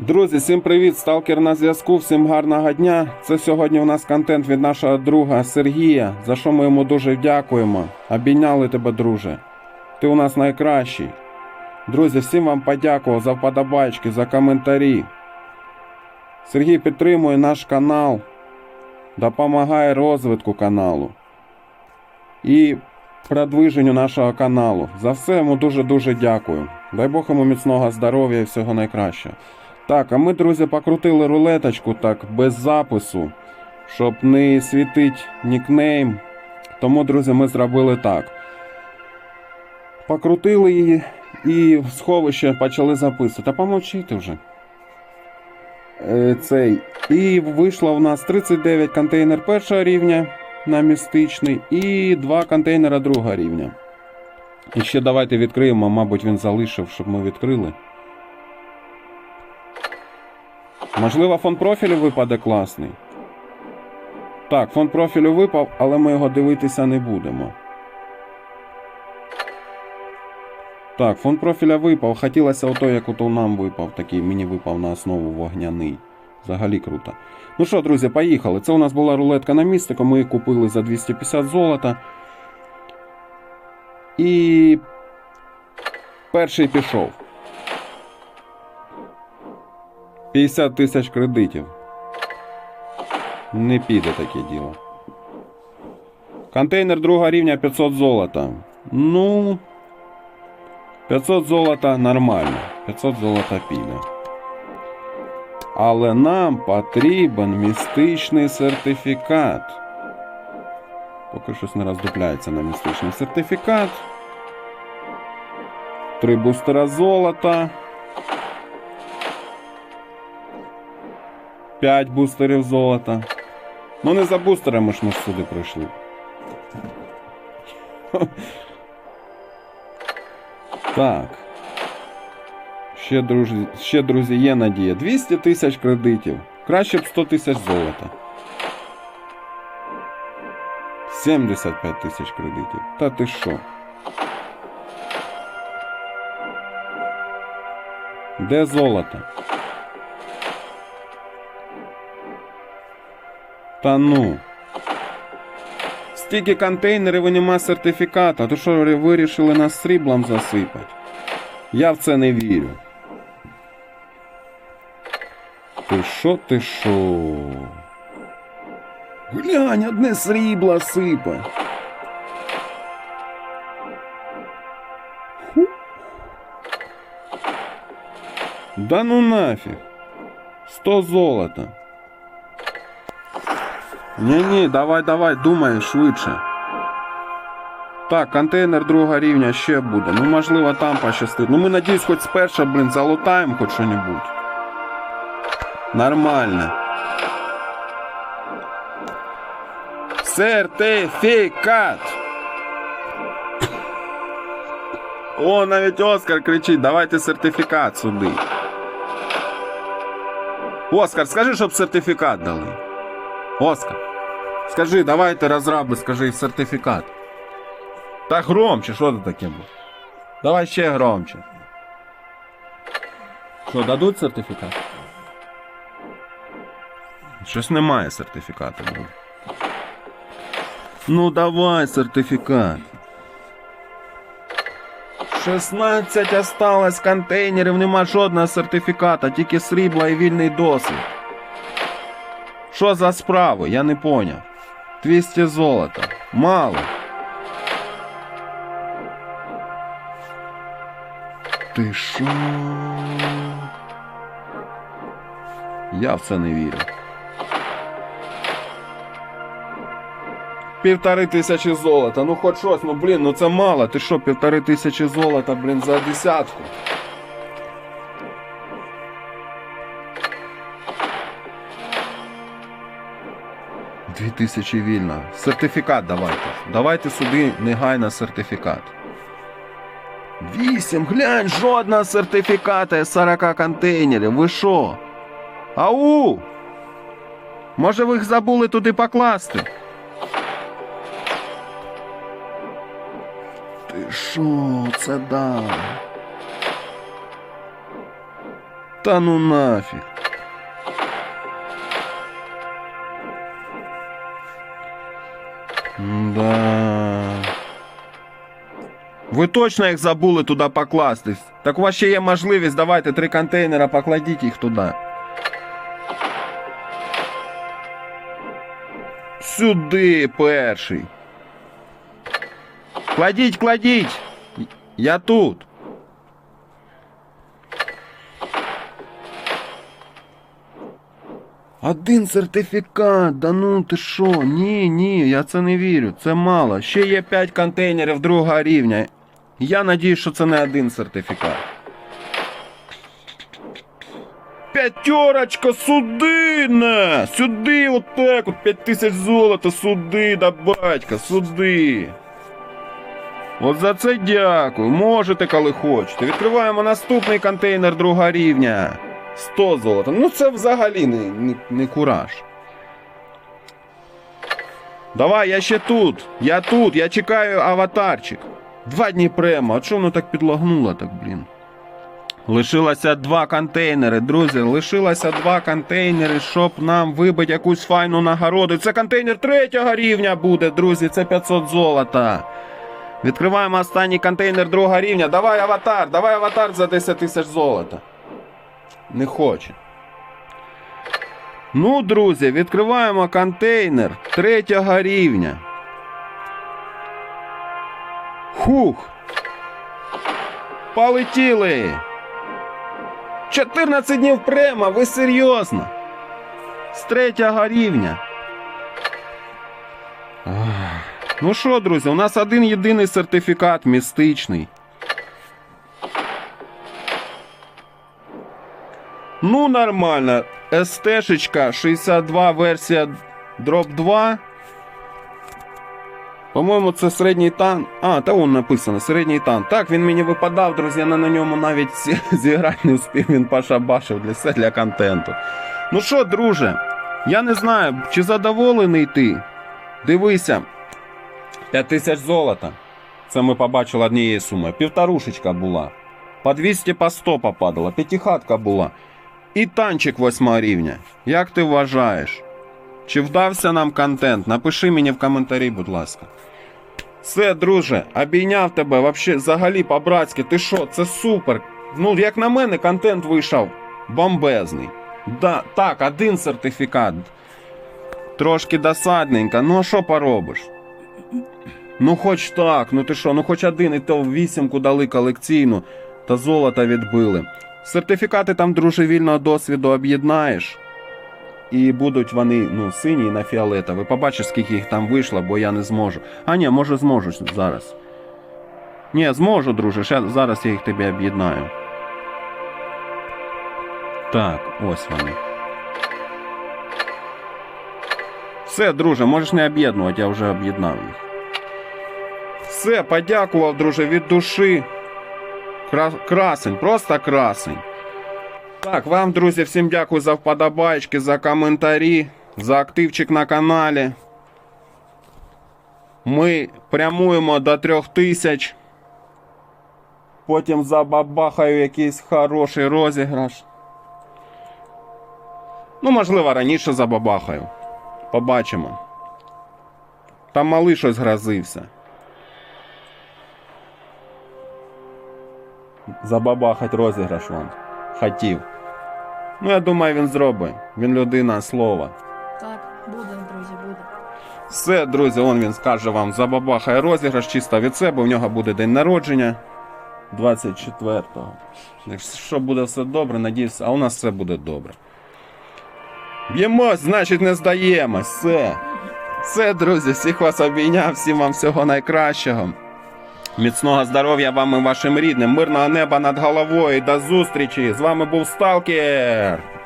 Друзі, всім привіт! Сталкер на зв'язку. Всім гарного дня. Це сьогодні у нас контент від нашого друга Сергія, за що ми йому дуже дякуємо. Обійняли тебе, друже. Ти у нас найкращий. Друзі, всім вам подякував за вподобайки, за коментарі. Сергій підтримує наш канал, допомагає розвитку каналу і продвиженню нашого каналу. За все йому дуже-дуже дякую. Дай Бог йому міцного здоров'я і всього найкращого. Так, а ми, друзі, покрутили рулеточку так без запису, щоб не світить нікнейм. Тому, друзі, ми зробили так. Покрутили її і в сховище почали записувати. Та помовчити вже. Е, цей. І вийшло в нас 39 контейнер першого рівня на містичний і 2 контейнера другого рівня. І ще давайте відкриємо, мабуть, він залишив, щоб ми відкрили. Можливо, фон профілю випаде класний. Так, фон профілю випав, але ми його дивитися не будемо. Так, фон профіля випав. Хотілося ото, як ото нам випав, такий мені випав на основу вогняний. Взагалі круто. Ну що, друзі, поїхали. Це у нас була рулетка на містику, ми її купили за 250 золота. І перший пішов. 50 тисяч кредитів. Не піде таке діло. Контейнер другого рівня 500 золота. Ну. 500 золота нормально. 500 золота піде. Але нам потрібен містичний сертифікат. Поки щось не роздупляється на містичний сертифікат. Три бустера золота. 5 бустерів золота. Ну не за бустерами ж ми ж сюди прийшли. Так. Ще, друзі, ще, друзі, є надія. 200 тисяч кредитів. Краще б 100 тисяч золота. 75 тисяч кредитів. Та ти що? Де золото? Та ну. Стільки контейнерів і нема сертифіката. То що вирішили нас сріблом засипати? Я в це не вірю. Ти що, ти що? Глянь, одне срібло сипе. Ху. Да ну нафіг. Сто золота. Ні-ні, давай, давай, думай швидше. Так, контейнер другого рівня ще буде. Ну, можливо, там пощастить. Ну, ми надіюсь, хоч спершу, блін, залутаємо хоч що-небудь. Нормально. Сертифікат! О, навіть Оскар кричить, давайте сертифікат сюди. Оскар, скажи, щоб сертифікат дали. Оскар, скажи, давайте розраби, скажи сертифікат. Та громче, що це таке було? Давай ще громче. Що, дадуть сертифікат? Щось немає сертифікату. буде. Ну давай сертифікат. 16 осталось контейнерів, нема жодного сертифіката, тільки срібла і вільний досвід. Що за справи? Я не поняв. 200 золота. Мало. Ти шо? Я в це не вірю. Півтори тисячі золота. Ну хоч щось, ну блін, ну це мало. Ти що, півтори тисячі золота, блін, за десятку. Дві тисячі вільно. Сертифікат давайте. Давайте сюди негайно сертифікат. Вісім, глянь, жодного сертифіката з 40 контейнерів. Ви що? Ау! Може ви їх забули туди покласти? Ти що, це да? Та ну нафіг. Да. Ви точно їх забули туди покласти? Так у вас ще є можливість, давайте три контейнера, покладіть їх туди. Сюди перший. Кладіть, кладіть. Я тут. Один сертифікат, да ну ти що? Ні, ні, я це не вірю. Це мало. Ще є 5 контейнерів другого рівня. Я надіюсь, що це не один сертифікат. П'ятерочка, суди на! Сюди, отак, от 5 тисяч золота, суди, да батька, суди. От за це дякую. Можете, коли хочете. Відкриваємо наступний контейнер другого рівня. 100 золота. Ну це взагалі не, не, не кураж. Давай, я ще тут. Я тут, я чекаю аватарчик. Два дні према. А чого воно так підлагнуло так, блін? Лишилося два контейнери, друзі. Лишилося два контейнери, щоб нам вибити якусь файну нагороду. Це контейнер третього рівня буде, друзі. Це 500 золота. Відкриваємо останній контейнер другого рівня. Давай аватар, давай аватар за 10 тисяч золота. Не хоче. Ну, друзі, відкриваємо контейнер третього рівня. Хух. Полетіли. 14 днів према, ви серйозно? З третього рівня. Ну що, друзі, у нас один єдиний сертифікат містичний. Ну, нормально. СТ-шечка 62 версія дроп 2. По-моєму, це середній тан. А, та вон написано, середній тан. Так, він мені випадав, друзі, я на ньому навіть зі- зіграти не встиг, він пошабашив для все для контенту. Ну що, друже, я не знаю, чи задоволений ти. Дивися. 5 тисяч золота. Це ми побачили однієї суми. Півторушечка була. По 200 по 100 попадала. П'ятихатка була. І танчик 8 рівня. Як ти вважаєш? Чи вдався нам контент? Напиши мені в коментарі, будь ласка. Все, друже, обійняв тебе вообще взагалі по-братськи. Ти що, це супер. Ну, як на мене, контент вийшов бомбезний. Да, так, один сертифікат. Трошки досадненько, ну а що поробиш? Ну хоч так, ну ти що, ну хоч один, і то вісімку дали колекційну, та золото відбили. Сертифікати там друже вільного досвіду об'єднаєш. І будуть вони ну, сині на фіолетові. Побачиш, скільки їх там вийшло, бо я не зможу. А ні, може зможу зараз. Ні, зможу, друже. Ще зараз я їх тобі об'єднаю. Так, ось вони. Все, друже, можеш не об'єднувати, я вже об'єднав їх. Все, подякував, друже, від душі. Кра... Красень, просто красень. Так, вам, друзі, всім дякую за вподобайки, за коментарі, за активчик на каналі. Ми прямуємо до трьох тисяч. Потім забабахаю якийсь хороший розіграш. Ну, можливо, раніше забабахаю. Побачимо. Там малий щось грозився. Забабахать розіграш вон. Хотів. Ну, я думаю, він зробить. Він людина слова. Так, буде, друзі, буде. Все, друзі, он він скаже вам, забабахає розіграш чисто від себе. У нього буде день народження 24-го. Якщо буде все добре, надіюся, а у нас все буде добре. Б'ємось, значить, не здаємось. Все. Все, друзі, всіх вас обійняв, всім вам всього найкращого. Міцного здоров'я вам і вашим рідним, мирного неба над головою. До зустрічі! З вами був Сталкер.